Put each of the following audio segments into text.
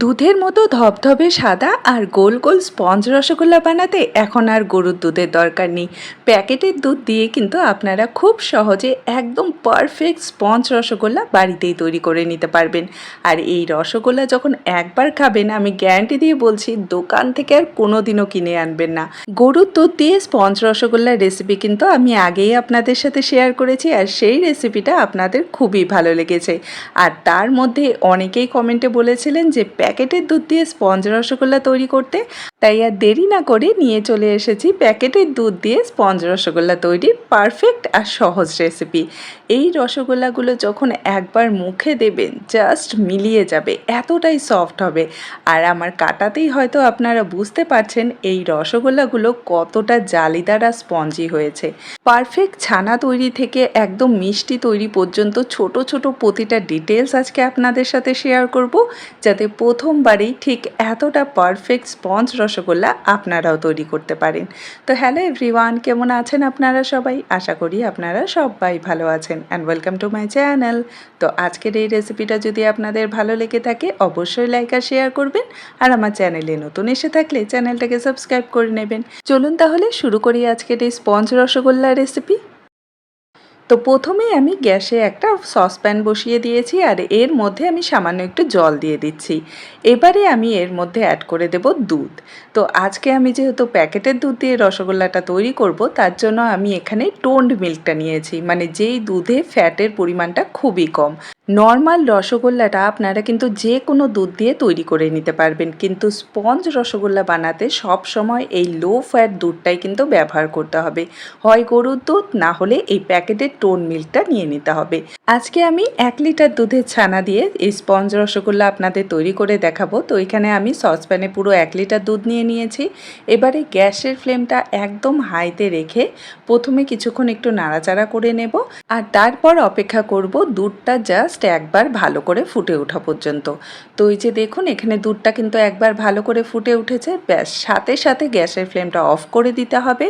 দুধের মতো ধবধবে সাদা আর গোল গোল স্পঞ্জ রসগোল্লা বানাতে এখন আর গরুর দুধের দরকার নেই। প্যাকেটের দুধ দিয়ে কিন্তু আপনারা খুব সহজে একদম পারফেক্ট স্পঞ্জ রসগোল্লা বাড়িতেই তৈরি করে নিতে পারবেন। আর এই রসগোল্লা যখন একবার খাবেন, আমি গ্যারান্টি দিয়ে বলছি, দোকান থেকে আর কোনো দিনও কিনে আনবেন না। গরুর দুধ দিয়ে স্পঞ্জ রসগোল্লার রেসিপি কিন্তু আমি আগেই আপনাদের সাথে শেয়ার করেছি আর সেই রেসিপিটা আপনাদের খুবই ভালো লেগেছে। আর তার মধ্যে অনেকেই কমেন্টে বলেছিলেন যে প্যাকেটের দুধ দিয়ে স্পঞ্জ রসগোল্লা তৈরি করতে তাই আর দেরি না করে নিয়ে চলে এসেছি প্যাকেটের দুধ দিয়ে স্পঞ্জ রসগোল্লা তৈরির পারফেক্ট আর সহজ রেসিপি। এই রসগোল্লাগুলো যখন একবার মুখে দেবেন, জাস্ট মিলিয়ে যাবে, এতটাই সফট হবে। আর আমার কাটাতেই হয়তো আপনারা বুঝতে পারছেন এই রসগোল্লাগুলো কতটা জালিদার আর স্পঞ্জি হয়েছে। পারফেক্ট ছানা তৈরি থেকে একদম মিষ্টি তৈরি পর্যন্ত ছোট ছোট প্রতিটা ডিটেলস আজকে আপনাদের সাথে শেয়ার করব, যাতে প্রথমবারেই ঠিক এতটা পারফেক্ট স্পঞ্জ রসগোল্লা আপনারাও তৈরি করতে পারেন। তো হ্যালো এভরিওয়ান কেমন আছেন আপনারা সবাই? আশা করি আপনারা সবাই ভালো আছেন and welcome to my channel তো আজকের এই রেসিপিটা যদি আপনাদের ভালো লেগে থাকে, অবশ্যই লাইক আর শেয়ার করবেন। আর আমার চ্যানেলে নতুন এসে থাকলে চ্যানেলটাকে সাবস্ক্রাইব করে নেবেন। চলুন তাহলে শুরু করি আজকের এই স্পঞ্জ রসগোল্লা রেসিপি তো প্রথমেই আমি গ্যাসে একটা সসপ্যান বসিয়ে দিয়েছি আর এর মধ্যে আমি সামান্য একটু জল দিয়ে দিচ্ছি। এবারে আমি এর মধ্যে অ্যাড করে দেব দুধ। তো আজকে আমি যেহেতু প্যাকেটের দুধ দিয়ে রসগোল্লাটা তৈরি করব, তার জন্য আমি এখানে টোন্ড মিল্কটা নিয়েছি। মানে যেই দুধে ফ্যাটের পরিমাণটা খুবই কম। নর্মাল রসগোল্লাটা আপনারা কিন্তু যে কোনো দুধ দিয়ে তৈরি করে নিতে পারবেন। কিন্তু স্পঞ্জ রসগোল্লা বানাতে সব সময় এই লো ফ্যাট দুধটাই কিন্তু ব্যবহার করতে হবে। হয় গরুর দুধ, না হলে এই প্যাকেটের টোন মিল্কটা নিয়ে নিতে হবে। আজকে আমি এক লিটার দুধের ছানা দিয়ে এই স্পঞ্জ রসগোল্লা আপনাদের তৈরি করে দেখাবো। তো এখানে আমি সসপ্যানে পুরো এক লিটার দুধ নিয়ে নিয়েছি। এবারে গ্যাসের ফ্লেমটা একদম হাইতে রেখে প্রথমে কিছুক্ষণ একটু নাড়াচাড়া করে নেব। আর তারপর অপেক্ষা করব দুধটা জাস্ট একবার ভালো করে ফুটে ওঠা পর্যন্ত। তো এই যে দেখুন, এখানে দুধটা কিন্তু একবার ভালো করে ফুটে উঠেছে। ব্যাস, সাথে সাথে গ্যাসের ফ্লেমটা অফ করে দিতে হবে।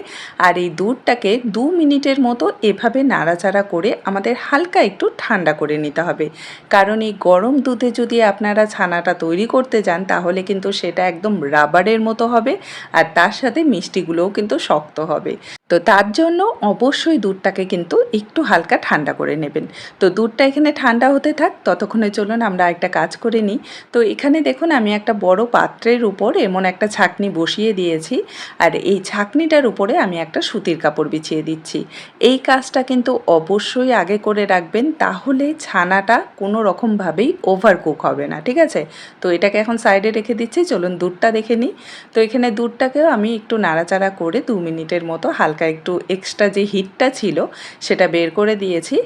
আর এই দুধটাকে দু মিনিটের মতো এভাবে নাড়াচাড়া করে আমাদের হালকা একটু ঠান্ডা করে নিতে হবে। কারণ এই গরম দুধে যদি আপনারা ছানাটা তৈরি করতে যান, তাহলে কিন্তু সেটা একদম রাবারের মতো হবে আর তার সাথে মিষ্টিগুলোও কিন্তু শক্ত হবে। তো তার জন্য অবশ্যই দুধটাকে কিন্তু একটু হালকা ঠান্ডা করে নেবেন। তো দুধটা এখানে ঠান্ডা হতে থাক, ততক্ষণে চলুন আমরা একটা কাজ করে নিই। তো এখানে দেখুন আমি একটা বড় পাত্রের উপর এমন একটা ছাকনি বসিয়ে দিয়েছি আর এই ছাকনিটার উপরে আমি একটা সুতির কাপড় বিছিয়ে দিচ্ছি। এই কাজটা কিন্তু অবশ্যই আগে করে রাখবেন, তাহলে ছানাটা কোনো রকমভাবেই ওভার কুক হবে না, ঠিক আছে? তো এটাকে এখন সাইডে রেখে দিচ্ছি, চলুন দুধটা দেখে নিই। তো এখানে দুধটাকেও আমি একটু নাড়াচাড়া করে দু মিনিটের মতো হালকা একটু এক্সট্রা যে হিটটা ছিল, সেটা বের করে দিয়েছি।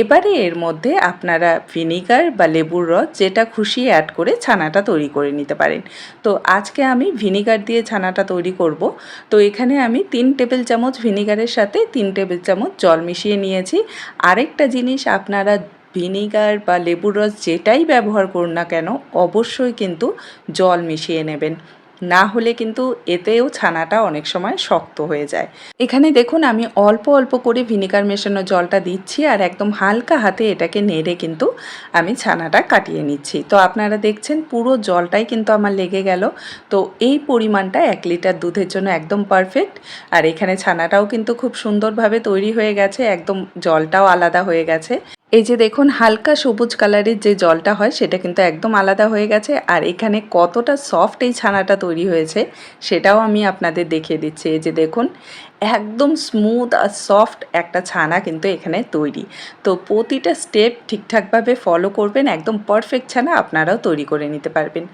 এবারে এর মধ্যে আপনারা ভিনিগার বা লেবুর রস যেটা খুশি অ্যাড করে ছানাটা তৈরি করে নিতে পারেন। তো আজকে আমি ভিনিগার দিয়ে ছানাটা তৈরি করব। তো এখানে আমি তিন টেবিল চামচ ভিনিগারের সাথে তিন টেবিল চামচ জল মিশিয়ে নিয়েছি। আরেকটা জিনিস আপনারা ভিনিগার বা লেবুর রস যেটাই ব্যবহার করুন না কেন, অবশ্যই কিন্তু জল মিশিয়ে নেবেন। না হলে কিন্তু এতেও ছানাটা অনেক সময় শক্ত হয়ে যায়। এখানে দেখুন, আমি অল্প অল্প করে ভিনিগার মেশানো জলটা দিচ্ছি আর একদম হালকা হাতে এটাকে নেড়ে কিন্তু আমি ছানাটা কাটিয়ে নিচ্ছি। তো আপনারা দেখছেন, পুরো জলটাই কিন্তু আমার লেগে গেল। তো এই পরিমাণটা এক লিটার দুধের জন্য একদম পারফেক্ট আর এখানে ছানাটাও কিন্তু খুব সুন্দরভাবে তৈরি হয়ে গেছে, একদম জলটাও আলাদা হয়ে গেছে। এই যে দেখুন, হালকা সবুজ কালারের যে জলটা হয়, সেটা কিন্তু একদম আলাদা হয়ে গেছে। আর এখানে কতটা সফট এই ছানাটা তৈরি হয়েছে, সেটাও আমি আপনাদের দেখিয়ে দিচ্ছি। এই যে দেখুন, একদম স্মুথ আর সফট একটা ছানা কিন্তু এখানে তৈরি। তো প্রতিটা স্টেপ ঠিকঠাকভাবে ফলো করবেন, একদম পারফেক্ট ছানা আপনারাও তৈরি করে নিতে পারবেন।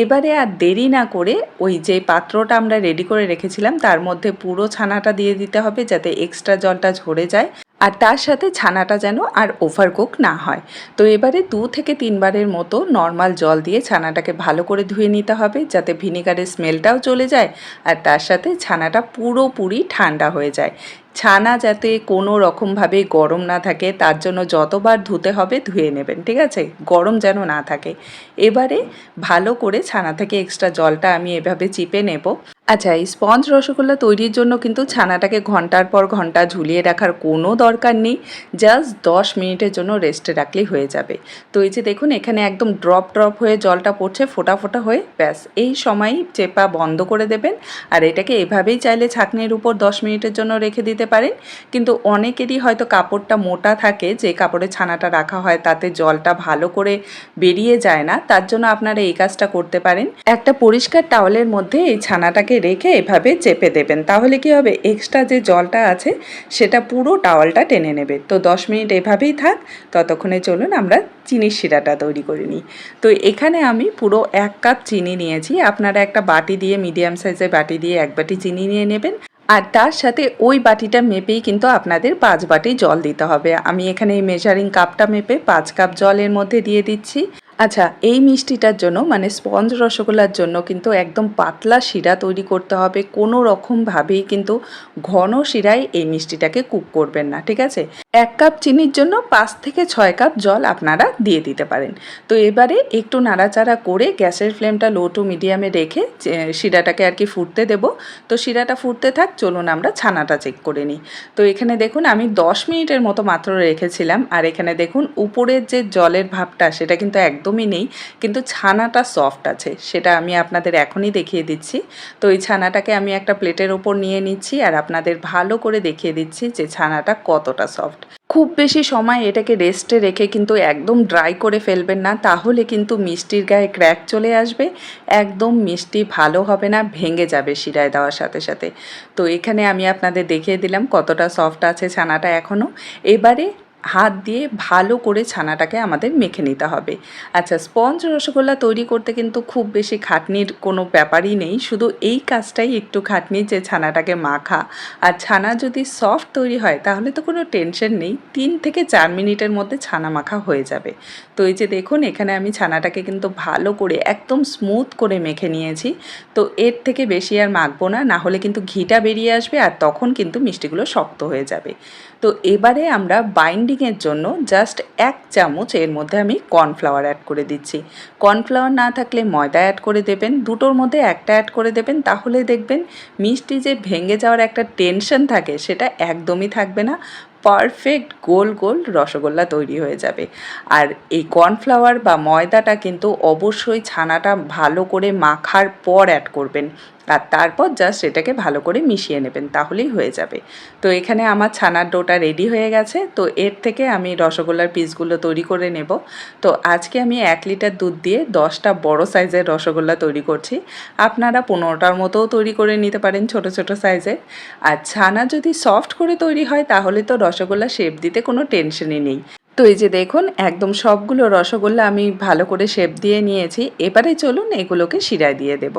এবারে আর দেরি না করে ওই যে পাত্রটা আমরা রেডি করে রেখেছিলাম, তার মধ্যে পুরো ছানাটা দিয়ে দিতে হবে, যাতে এক্সট্রা জলটা ঝরে যায়। আর তার সাথে ছানাটা যেন আর ওভারকুক না হয়। তো এবারে দু থেকে তিনবারের মতো নর্মাল জল দিয়ে ছানাটাকে ভালো করে ধুয়ে নিতে হবে যাতে ভিনিগারের স্মেলটাও চলে যায় আর তার সাথে ছানাটা পুরোপুরি ঠান্ডা হয়ে যায়। ছানা যাতে কোনো রকমভাবে গরম না থাকে, তার জন্য যতবার ধুতে হবে ধুয়ে নেবেন, ঠিক আছে? গরম যেন না থাকে। এবারে ভালো করে ছানা থেকে এক্সট্রা জলটা আমি এভাবে চিপে নেব। আচ্ছা এই স্পঞ্জ রসগোল্লা তৈরির জন্য কিন্তু ছানাটাকে ঘণ্টার পর ঘণ্টা ঝুলিয়ে রাখার কোনো দরকার নেই। জাস্ট দশ মিনিটের জন্য রেস্টে রাখলেই হয়ে যাবে। তো এই যে দেখুন, এখানে একদম ড্রপ ড্রপ হয়ে জলটা পড়ছে, ফোটা ফোটা হয়ে ব্যাস। এই সময় চেপা বন্ধ করে দেবেন আর এটাকে এভাবেই চাইলে ছাঁকনির উপর দশ মিনিটের জন্য রেখে দিতে পারেন। কিন্তু অনেকেরই হয়তো কাপড়টা মোটা থাকে, যে কাপড়ে ছানাটা রাখা হয় তাতে জলটা ভালো করে বেরিয়ে যায় না। তার জন্য আপনারা এই কাজটা করতে পারেন। একটা পরিষ্কার টাওয়ালের মধ্যে এই ছানাটাকে রেখে এভাবে চেপে দেবেন। তাহলে কি হবে? এক্সট্রা যে জলটা আছে, সেটা পুরো টাওয়ালটা টেনে নেবে। তো দশ মিনিট এভাবেই থাক, ততক্ষণে চলুন আমরা চিনির শিরাটা তৈরি করে নিই। তো এখানে আমি পুরো এক কাপ চিনি নিয়েছি। আপনারা একটা বাটি দিয়ে মিডিয়াম সাইজের বাটি দিয়ে এক বাটি চিনি নিয়ে নেবেন। আর তার সাথে ওই বাটিটা মেপেই কিন্তু আপনাদের পাঁচ বাটি জল দিতে হবে। আমি এখানে এই মেজারিং কাপটা মেপে পাঁচ কাপ জলের মধ্যে দিয়ে দিচ্ছি। আচ্ছা এই মিষ্টিটার জন্য মানে স্পঞ্জ রসগোল্লার জন্য কিন্তু একদম পাতলা শিরা তৈরি করতে হবে। কোনো রকমভাবেই কিন্তু ঘন শিরায় এই মিষ্টিটাকে কুক করবেন না, ঠিক আছে? এক কাপ চিনির জন্য পাঁচ থেকে ছয় কাপ জল আপনারা দিয়ে দিতে পারেন। তো এবারে একটু নাড়াচাড়া করে গ্যাসের ফ্লেমটা লো টু মিডিয়ামে রেখে শিরাটাকে আর কি ফুটতে দেব। তো শিরাটা ফুটতে থাক, চলুন আমরা ছানাটা চেক করে নিই। তো এখানে দেখুন, আমি দশ মিনিটের মতো মাত্র রেখেছিলাম। আর এখানে দেখুন, উপরের যে জলের ভাবটা, সেটা কিন্তু একদমই নেই, কিন্তু ছানাটা সফট আছে, সেটা আমি আপনাদের এখনই দেখিয়ে দিচ্ছি। তো এই ছানাটাকে আমি একটা প্লেটের ওপর নিয়ে নিচ্ছি আর আপনাদের ভালো করে দেখিয়ে দিচ্ছি যে ছানাটা কতটা সফট খুব বেশি সময় এটাকে রেস্টে রেখে কিন্তু একদম ড্রাই করে ফেলবেন না, তাহলে কিন্তু মিষ্টির গায়ে ক্র্যাক চলে আসবে, একদম মিষ্টি ভালো হবে না, ভেঙে যাবে শিরায় দেওয়ার সাথে সাথে। তো এখানে আমি আপনাদের দেখিয়ে দিলাম কতটা সফট আছে ছানাটা এখনও। এবারে হাত দিয়ে ভালো করে ছানাটাকে আমাদের মেখে নিতে হবে। আচ্ছা স্পঞ্জ রসগোল্লা তৈরি করতে কিন্তু খুব বেশি খাটনির কোনো ব্যাপারই নেই। শুধু এই কাজটাই একটু খাটনি যে ছানাটাকে মাখা। আর ছানা যদি সফট তৈরি হয়, তাহলে তো কোনো টেনশন নেই। তিন থেকে চার মিনিটের মধ্যে ছানা মাখা হয়ে যাবে। তো এই যে দেখুন, এখানে আমি ছানাটাকে কিন্তু ভালো করে একদম স্মুথ করে মেখে নিয়েছি। তো এর থেকে বেশি আর মাখবো না না হলে কিন্তু ঘিটা বেরিয়ে আসবে আর তখন কিন্তু মিষ্টিগুলো শক্ত হয়ে যাবে। তো এবারে আমরা বাইন্ডিংয়ের জন্য জাস্ট এক চামচ এর মধ্যে আমি কর্নফ্লাওয়ার অ্যাড করে দিচ্ছি। কর্নফ্লাওয়ার না থাকলে ময়দা অ্যাড করে দেবেন, দুটোর মধ্যে একটা অ্যাড করে দেবেন, তাহলে দেখবেন মিষ্টি যে ভেঙে যাওয়ার একটা টেনশন থাকে, সেটা একদমই থাকবে না পারফেক্ট গোল গোল রসগোল্লা তৈরি হয়ে যাবে। আর এই কর্নফ্লাওয়ার বা ময়দাটা কিন্তু অবশ্যই ছানাটা ভালো করে মাখার পর অ্যাড করবেন। আর তারপর জাস্ট এটাকে ভালো করে মিশিয়ে নেবেন, তাহলেই হয়ে যাবে। তো এখানে আমার ছানার ডোটা রেডি হয়ে গেছে, তো এর থেকে আমি রসগোল্লার পিসগুলো তৈরি করে নেব। তো আজকে আমি এক লিটার দুধ দিয়ে দশটা বড় সাইজের রসগোল্লা তৈরি করছি। আপনারা পনেরোটার মতোও তৈরি করে নিতে পারেন ছোট ছোট সাইজের। আর ছানা যদি সফট করে তৈরি হয়, তাহলে তো রসগোল্লা শেপ দিতে কোনো টেনশনই নেই। তো এই যে দেখুন, একদম সবগুলো রসগোল্লা আমি ভালো করে শেপ দিয়ে নিয়েছি। এবারে চলুন এগুলোকে শিরায় দিয়ে দেব।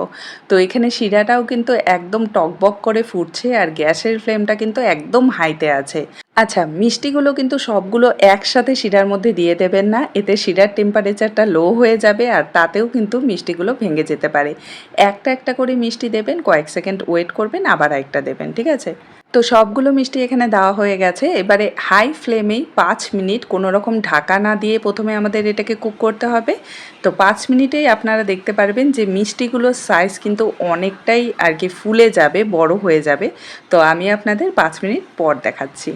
তো এখানে শিরাটাও কিন্তু একদম টকবক করে ফুটছে আর গ্যাসের ফ্লেমটা কিন্তু একদম হাইতে আছে। আচ্ছা মিষ্টিগুলো কিন্তু সবগুলো একসাথে শিরার মধ্যে দিয়ে দেবেন না। এতে শিরার টেম্পারেচারটা লো হয়ে যাবে আর তাতেও কিন্তু মিষ্টিগুলো ভেঙে যেতে পারে। একটা একটা করে মিষ্টি দেবেন, কয়েক সেকেন্ড ওয়েট করবেন, আবার একটা দেবেন, ঠিক আছে? তো সবগুলো মিষ্টি এখানে দেওয়া হয়ে গেছে। এবারে হাই ফ্লেমেই পাঁচ মিনিট কোনো রকম ঢাকা না দিয়ে প্রথমে আমাদের এটাকে কুক করতে হবে। তো পাঁচ মিনিটেই আপনারা দেখতে পারবেন যে মিষ্টিগুলোর সাইজ কিন্তু অনেকটাই আর কি ফুলে যাবে, বড় হয়ে যাবে। তো আমি আপনাদের পাঁচ মিনিট পর দেখাচ্ছি।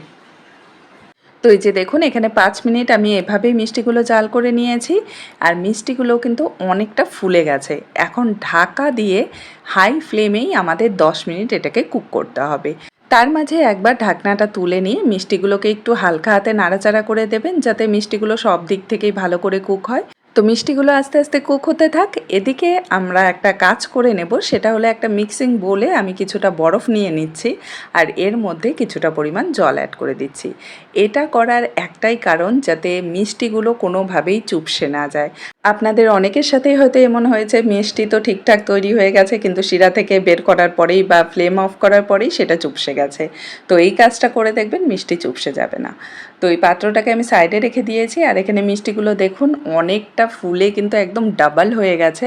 তো এই যে দেখুন, এখানে পাঁচ মিনিট আমি এভাবেই মিষ্টিগুলো জাল করে নিয়েছি আর মিষ্টিগুলো কিন্তু অনেকটা ফুলে গেছে। এখন ঢাকা দিয়ে হাই ফ্লেমেই আমাদের দশ মিনিট এটাকে কুক করতে হবে। তার মাঝে একবার ঢাকনাটা তুলে নিয়ে মিষ্টিগুলোকে একটু হালকা হাতে নাড়াচাড়া করে দেবেন, যাতে মিষ্টিগুলো সব দিক থেকেই ভালো করে কুক হয়। তো মিষ্টিগুলো আস্তে আস্তে কুক হতে থাক। এদিকে আমরা একটা কাজ করে নেব, সেটা হলো একটা মিক্সিং বোলে আমি কিছুটা বরফ নিয়ে নিচ্ছি আর এর মধ্যে কিছুটা পরিমাণ জল অ্যাড করে দিচ্ছি। এটা করার একটাই কারণ যাতে মিষ্টিগুলো কোনোভাবেই চুপসে না যায়। আপনাদের অনেকের সাথেই হয়তো এমন হয়েছে, মিষ্টি তো ঠিকঠাক তৈরি হয়ে গেছে, কিন্তু শিরা থেকে বের করার পরেই বা ফ্লেম অফ করার পরেই সেটা চুপসে গেছে। তো এই কাজটা করে দেখবেন মিষ্টি চুপসে যাবে না। তো এই পাত্রটাকে আমি সাইডে রেখে দিয়েছি, আর এখানে মিষ্টিগুলো দেখুন অনেকটা ফুলে কিন্তু একদম ডাবল হয়ে গেছে।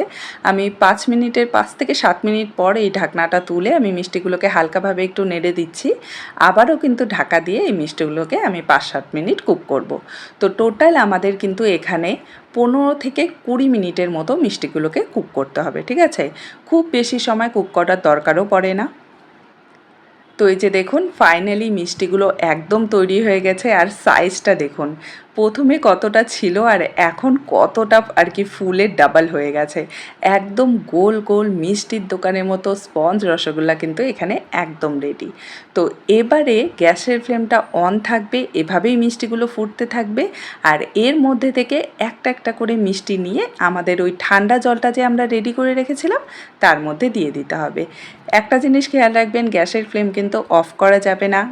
আমি পাঁচ মিনিটের, পাঁচ থেকে সাত মিনিট পর এই ঢাকনাটা তুলে আমি মিষ্টিগুলোকে হালকাভাবে একটু নেড়ে দিচ্ছি। আবারও কিন্তু ঢাকা দিয়ে এই মিষ্টিগুলোকে আমি পাঁচ সাত মিনিট কুক করব। তো টোটাল আমাদের কিন্তু এখানে পনেরো থেকে কুড়ি মিনিটের মতো মিষ্টিগুলোকে কুক করতে হবে, ঠিক আছে? খুব বেশি সময় কুক করার দরকারও পড়ে না। তো এই যে দেখুন ফাইনালি মিষ্টিগুলো একদম তৈরি হয়ে গেছে, আর সাইজটা দেখুন। প্রথমে কতটা ছিল আর এখন কতটা আর কি ফুলের ডাবল হয়ে গেছে। একদম গোল গোল মিষ্টির দোকানের মতো স্পঞ্জ রসগোল্লা কিন্তু এখানে একদম রেডি তো এবারে গ্যাসের ফ্লেমটা অন থাকবে, এভাবেই মিষ্টিগুলো ফুটতে থাকবে আর এর মধ্যে থেকে একটা একটা করে মিষ্টি নিয়ে আমাদের ওই ঠান্ডা জলটা যে আমরা রেডি করে রেখেছিলাম, তার মধ্যে দিয়ে দিতে হবে। একটা জিনিস খেয়াল রাখবেন, গ্যাসের ফ্লেম কিন্তু অফ করা যাবে না।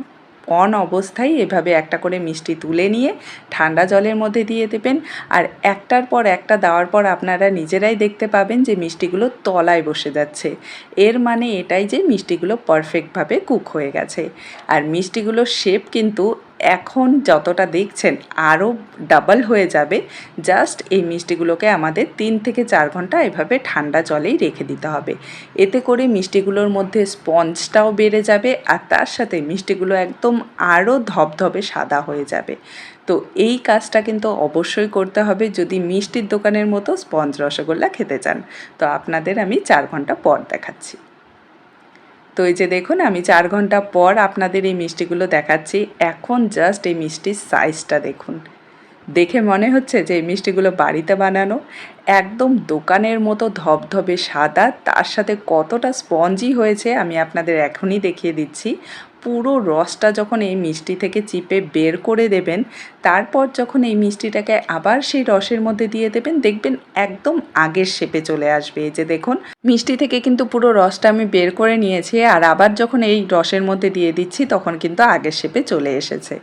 অন অবস্থায় এভাবে একটা করে মিষ্টি তুলে নিয়ে ঠান্ডা জলের মধ্যে দিয়ে দেবেন। আর একটার পর একটা দেওয়ার পর আপনারা নিজেরাই দেখতে পাবেন যে মিষ্টিগুলো তলায় বসে যাচ্ছে। এর মানে এটাই যে মিষ্টিগুলো পারফেক্টভাবে কুক হয়ে গেছে। আর মিষ্টিগুলোর শেপ কিন্তু এখন যতটা দেখছেন আরও ডাবল হয়ে যাবে। জাস্ট এই মিষ্টিগুলোকে আমাদের তিন থেকে চার ঘণ্টা এভাবে ঠান্ডা জলেই রেখে দিতে হবে। এতে করে মিষ্টিগুলোর মধ্যে স্পঞ্জটাও বেড়ে যাবে আর তার সাথে মিষ্টিগুলো একদম আরও ধবধবে সাদা হয়ে যাবে। তো এই কাজটা কিন্তু অবশ্যই করতে হবে যদি মিষ্টির দোকানের মতো স্পঞ্জ রসগোল্লা খেতে চান। তো আপনাদের আমি চার ঘণ্টা পর দেখাচ্ছি। তো এই যে দেখুন, আমি চার ঘণ্টা পর আপনাদের এই মিষ্টিগুলো দেখাচ্ছি। এখন জাস্ট এই মিষ্টির সাইজটা দেখুন। দেখে মনে হচ্ছে যে এই মিষ্টিগুলো বাড়িতে বানানো, একদম দোকানের মতো ধবধবে সাদা, তার সাথে কতটা স্পঞ্জি হয়েছে আমি আপনাদের এখনই দেখিয়ে দিচ্ছি। পুরো রসটা যখন এই মিষ্টি থেকে চিপে বের করে দেবেন, তারপর যখন এই মিষ্টিটাকে আবার সেই রসের মধ্যে দিয়ে দেবেন, দেখবেন একদম আগের শেপে চলে আসবে। এই যে দেখুন, মিষ্টি থেকে কিন্তু পুরো রসটা আমি বের করে নিয়েছি আর আবার যখন এই রসের মধ্যে দিয়ে দিচ্ছি, তখন কিন্তু আগের শেপে চলে এসেছে।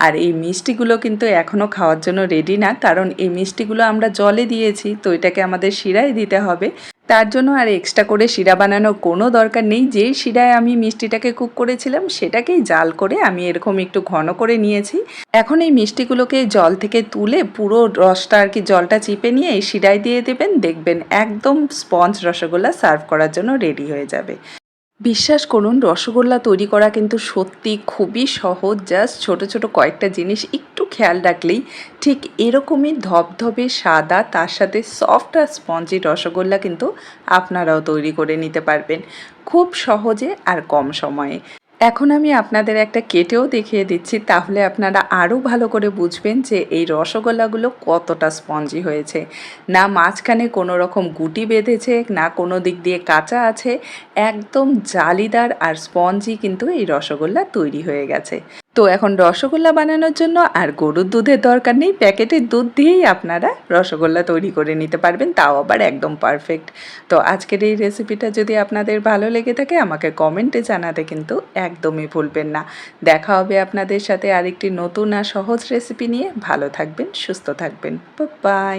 আর এই মিষ্টিগুলো কিন্তু এখনও খাওয়ার জন্য রেডি না, কারণ এই মিষ্টিগুলো আমরা জলে দিয়েছি, তো এটাকে আমাদের শিরায় দিতে হবে। তার জন্য আর এক্সট্রা করে শিরা বানানোর কোনো দরকার নেই। যে শিরায় আমি মিষ্টিটাকে কুক করেছিলাম, সেটাকেই জাল করে আমি এরকম একটু ঘন করে নিয়েছি। এখন এই মিষ্টিগুলোকে জল থেকে তুলে পুরো রসটা আর কি, জলটা চিপে নিয়ে এই শিরায় দিয়ে দেবেন। দেখবেন একদম স্পঞ্জ রসগোল্লা সার্ভ করার জন্য রেডি হয়ে যাবে। বিশ্বাস করুন, রসগোল্লা তৈরি করা কিন্তু সত্যি খুবই সহজ। জাস্ট ছোট ছোট কয়েকটা জিনিস একটু খেয়াল রাখলেই ঠিক এরকমই ধবধবে, সাদা, তার সাথে সফট আর স্পঞ্জি রসগোল্লা কিন্তু আপনারাও তৈরি করে নিতে পারবেন। খুব সহজে আর কম সময়ে। এখন আমি আপনাদের একটা কেটেও দেখিয়ে দিচ্ছি, তাহলে আপনারা আরও ভালো করে বুঝবেন যে এই রসগোল্লাগুলো কতটা স্পঞ্জি হয়েছে। না মাঝখানে কোনো রকম গুটি বেঁধেছে, না কোনো দিক দিয়ে কাঁচা আছে, একদম জালিদার আর স্পঞ্জি কিন্তু এই রসগোল্লা তৈরি হয়ে গেছে। তো এখন রসগোল্লা বানানোর জন্য আর গরুর দুধের দরকার নেই। প্যাকেটের দুধ দিয়েই আপনারা রসগোল্লা তৈরি করে নিতে পারবেন। তাও আবার একদম পারফেক্ট তো আজকের এই রেসিপিটা যদি আপনাদের ভালো লেগে থাকে, আমাকে কমেন্টে জানাতে কিন্তু একদমই ভুলবেন না। দেখা হবে আপনাদের সাথে আরেকটি নতুন আর সহজ রেসিপি নিয়ে। ভালো থাকবেন, সুস্থ থাকবেন। বাই